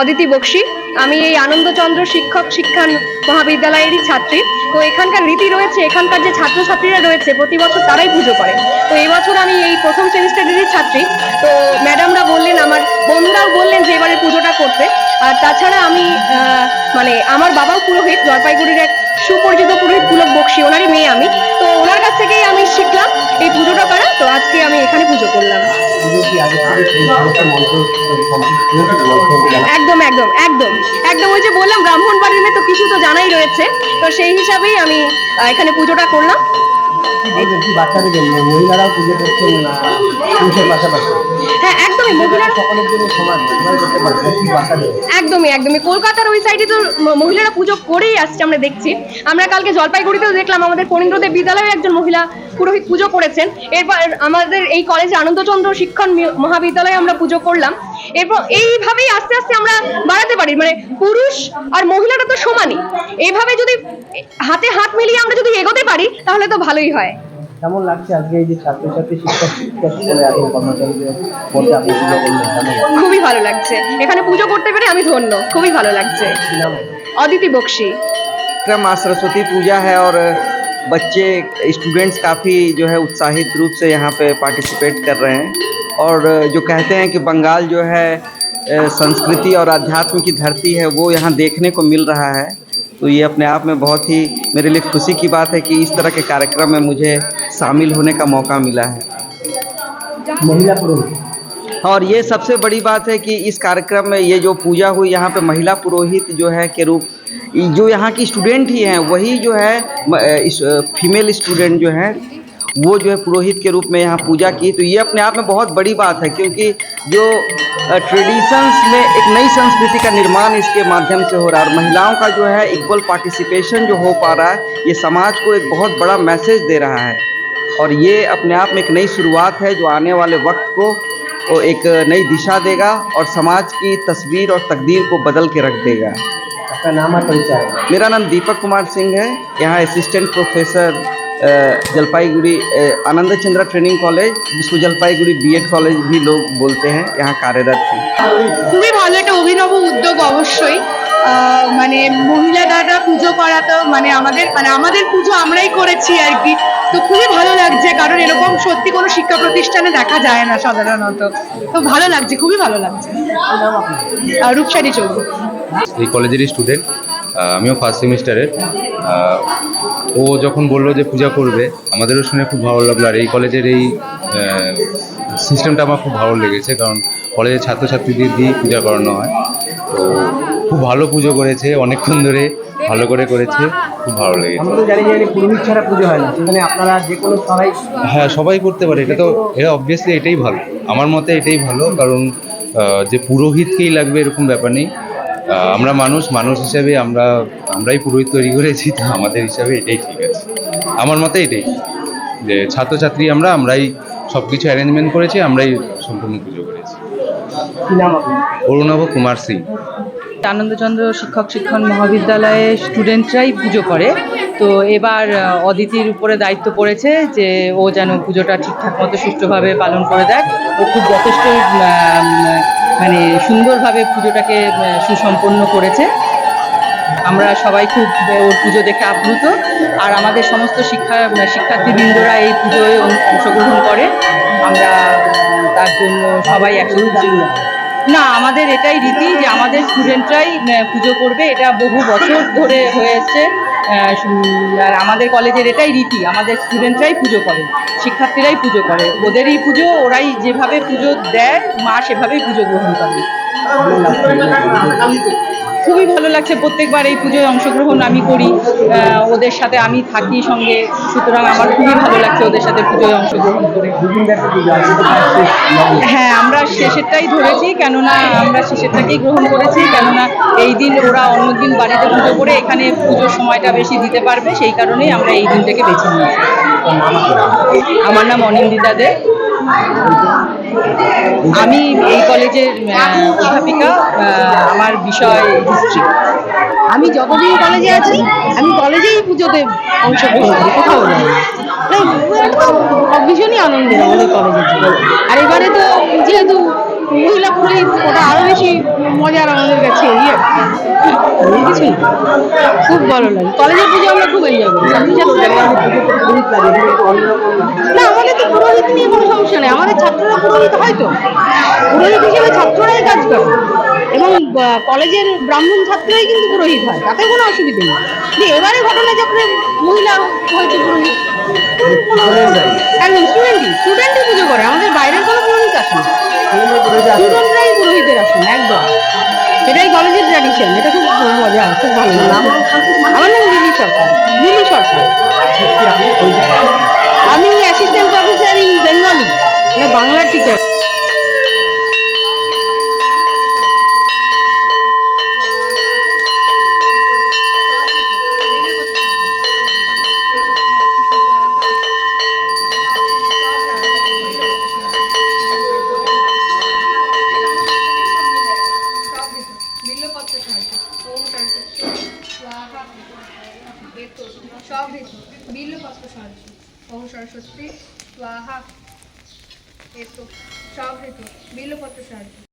অদিতি বক্সি। আমি এই আনন্দচন্দ্র শিক্ষক শিক্ষা মহাবিদ্যালয়েরই ছাত্রী। তো এখানকার রীতি রয়েছে, এখানকার যে ছাত্রছাত্রীরা রয়েছে, প্রতি বছর তারাই পুজো করে। তো এই বছর আমি এই প্রথম সেমিস্টারেরই ছাত্রী। তো ম্যাডামরা বললেন, আমার বন্ধুরাও বললেন যে এবারে পুজোটা করতে আর তাছাড়া আমি মানে আমার বাবাও পুরোহিত, জলপাইগুড়ির এক সুপরিচিত পুরোহিত পুলক বক্সি, ওনারই মেয়ে আমি। তো ওনার কাছ থেকেই আমি শিখলাম এই একদম একদম একদম। একদম ওই যে বললাম ব্রাহ্মণ বাড়ির মেয়ে তো কিছু তো জানাই রয়েছে। তো সেই হিসাবেই আমি এখানে পুজোটা করলাম। হ্যাঁ একদমই মহিলার সকলের জন্য সমান সবাই করতে পারবে কি বাচ্চাদের একদমই একদমই। কলকাতার ওই সাইডে তো মহিলারা পুজো করেই আসছে আমরা দেখছি। আমরা কালকে জলপাইগুড়িতেও দেখলাম আমাদের ফণীন্দ্রদেব বিদ্যালয়ে একজন মহিলা পুরোহিত পুজো করেছেন। এরপর আমাদের এই কলেজে আনন্দচন্দ্র শিক্ষণ মহাবিদ্যালয়ে আমরা পুজো করলাম। এরপর এইভাবেই আস্তে আস্তে আমরা বাড়াতে পারি মানে পুরুষ আর মহিলারা তো সমানই। এইভাবে যদি হাতে হাত মিলিয়ে আমরা যদি এগোতে পারি তাহলে তো ভালোই হয়। কেমন লাগছে আজকে এই যে ছাত্রছাত্রী শিক্ষক শিক্ষা স্কুলে এখন কর্মচারীদের মধ্যে আপনি পুজো করলেন কেমন লাগছে? খুবই ভালো লাগছে এখানে পুজো করতে পেরে আমি ধন্য খুবই ভালো লাগছে কি নাম অদিতি বক্সি कार्यक्रम माँ सरस्वती पूजा है और बच्चे स्टूडेंट्स काफ़ी जो है उत्साहित रूप से यहाँ पे पार्टिसिपेट कर रहे हैं और जो कहते हैं कि बंगाल जो है अ, संस्कृति और अध्यात्म की धरती है वो यहाँ देखने को मिल रहा है तो ये अपने आप में बहुत ही मेरे लिए खुशी की बात है कि इस तरह के कार्यक्रम में मुझे शामिल होने का मौका मिला है। महिला पुरोहित। और ये सबसे बड़ी बात है कि इस कार्यक्रम में ये जो पूजा हुई यहाँ पे महिला पुरोहित जो है के रूप जो यहाँ की स्टूडेंट ही हैं वही जो है फीमेल स्टूडेंट जो हैं वो जो है पुरोहित के रूप में यहाँ पूजा की। तो ये अपने आप में बहुत बड़ी बात है क्योंकि जो ट्रेडिशंस में एक नई संस्कृति का निर्माण इसके माध्यम से हो रहा है। और महिलाओं का जो है इक्वल पार्टिसिपेशन जो हो पा रहा है ये समाज को एक बहुत बड़ा मैसेज दे रहा है। और ये अपने आप में एक नई शुरुआत है जो आने वाले वक्त को वो एक नई दिशा देगा और समाज की तस्वीर और तकदीर को बदल के रख देगा। आपका नाम है परिचय? मेरा नाम दीपक कुमार सिंह है। यहाँ assistant professor जलपाईगुड़ी अ, आनंद चंद्रा ट्रेनिंग कॉलेज जिसको जलपाईगुड़ी बीएड कॉलेज भी लोग बोलते हैं यहाँ कार्यरत हैं খুবই ভালো একটা অভিনব উদ্যোগ অবশ্যই আহ, মানে মহিলা দাদা পুজো করা তো মানে আমাদের মানে আমাদের পুজো আমরাই করেছি আর কি তো খুবই ভালো লাগছে কারণ এরকম সত্যি কোনো শিক্ষা প্রতিষ্ঠানে দেখা যায় না সাধারণত তো ভালো লাগছে খুবই ভালো লাগছে আহ, রূপসারি চৌধুরী এই কলেজেরই স্টুডেন্ট আমিও ফার্স্ট সেমিস্টারের ও যখন বলল যে পূজা করবে আমাদেরও শুনে খুব ভালো লাগল। আর এই কলেজের এই সিস্টেমটা আমার খুব ভালো লেগেছে কারণ কলেজের ছাত্রছাত্রীদের দিয়েই পূজা করানো হয়। তো খুব ভালো পুজো করেছে অনেকক্ষণ ধরে ভালো করে করেছে খুব ভালো লেগেছে। আমরা তো জানি যে পুরোহিত ছাড়া পুজো হয় না সেখানে আপনারা যে কোনো সবাই হ্যাঁ সবাই করতে পারে এটা তো এটা অবভিয়াসলি এটাই ভালো। আমার মতে এটাই ভালো কারণ যে পুরোহিতকেই লাগবে এরকম ব্যাপার নেই। আমরা মানুষ মানুষ হিসাবে আমরা আমরাই পুরোহিত তৈরি করেছি তো আমাদের হিসাবে এটাই ঠিক আছে। আমার মতে এটাই যে ছাত্রছাত্রী আমরা আমরাই সব কিছু অ্যারেঞ্জমেন্ট করেছি আমরাই সম্পূর্ণ পুজো করেছি। কি নাম আপনার? অরুণাভ কুমার সিং। আনন্দচন্দ্র শিক্ষক শিক্ষণ মহাবিদ্যালয়ে স্টুডেন্টরাই পুজো করে। তো এবার অদিতির উপরে দায়িত্ব পড়েছে যে ও যেন পুজোটা ঠিকঠাক মতো সুষ্ঠুভাবে পালন করে দেয় ও খুব যথেষ্ট মানে সুন্দরভাবে পুজোটাকে সুসম্পন্ন করেছে। আমরা সবাই খুব ওর পুজো দেখে আপ্লুত। আর আমাদের সমস্ত শিক্ষা শিক্ষার্থীবৃন্দরা এই পুজোয় অংশগ্রহণ করে। আমরা তার জন্য সবাই একসাথে না, আমাদের এটাই রীতি যে আমাদের স্টুডেন্টরাই পুজো করবে। এটা বহু বছর ধরে হয়ে আর আমাদের কলেজের এটাই রীতি, আমাদের স্টুডেন্টরাই পুজো করে, শিক্ষার্থীরাই পুজো করে। ওদেরই পুজো, ওরাই যেভাবে পুজো দেয়, মা সেভাবেই পুজো গ্রহণ করে। খুবই ভালো লাগছে। প্রত্যেকবার এই পুজোয় অংশগ্রহণ আমি করি। ওদের সাথে আমি থাকি সঙ্গে। সুতরাং আমার খুবই ভালো লাগছে ওদের সাথে পুজোয় অংশগ্রহণ করে। হ্যাঁ আমরা শেষেরটাই ধরেছি, কেননা আমরা শেষেরটাকেই গ্রহণ করেছি, কেননা এই দিন ওরা অন্যদিন বাড়িতে পুজো করে এখানে পুজোর সময়টা বেশি দিতে পারবে, সেই কারণেই আমরা এই দিনটাকে বেছে নিয়েছি। আমার নাম অনিন্দিতা দে। আমি এই কলেজের অধ্যাপিকা আমার বিষয় হিস্ট্রি আমি যতদিন কলেজে আছি, আমি কলেজেই পুজোতে অংশগ্রহণ করি, কোথাও যাই ভীষণই আনন্দের আমাদের জীবন আর এবারে তো যেহেতু মহিলা পুরোহিত, ওটা আরও বেশি মজার আমাদের কাছে ইয়ে। কিছু খুব ভালো লাগে। কলেজের পুজো আমরা খুব এনজয় করি। না, আমাদের তো পুরোহিত নিয়ে কোনো ছাত্ররা পুরোহিত হয় তো পুরোহিত হিসেবে ছাত্ররাই কাজ করে। এবং কলেজের ব্রাহ্মণ ছাত্ররাই কিন্তু পুরোহিত হয়, তাতে কোনো অসুবিধা নেই। যে এবারে ঘটনা চক্রে মহিলা হয়েছে পুরোহিত একদম স্টুডেন্টই স্টুডেন্টই পুজো করে, আমাদের বাইরের কোনো পুরোহিত আসে স্টুডেন্টরাই পুরোহিতের আসেন, একদম। সেটাই কলেজের ট্র্যাডিশন এটা খুব মজা, খুব ভালো আমার নাম লিলি সরকার লিলি সরকার। বাংলার টিচার। সরস্বতী সব বিল্লপত্র সাহায্য ওম সরস্বতী। স্বাহা। এতো সব হেতু বিলপত্র সাহায্য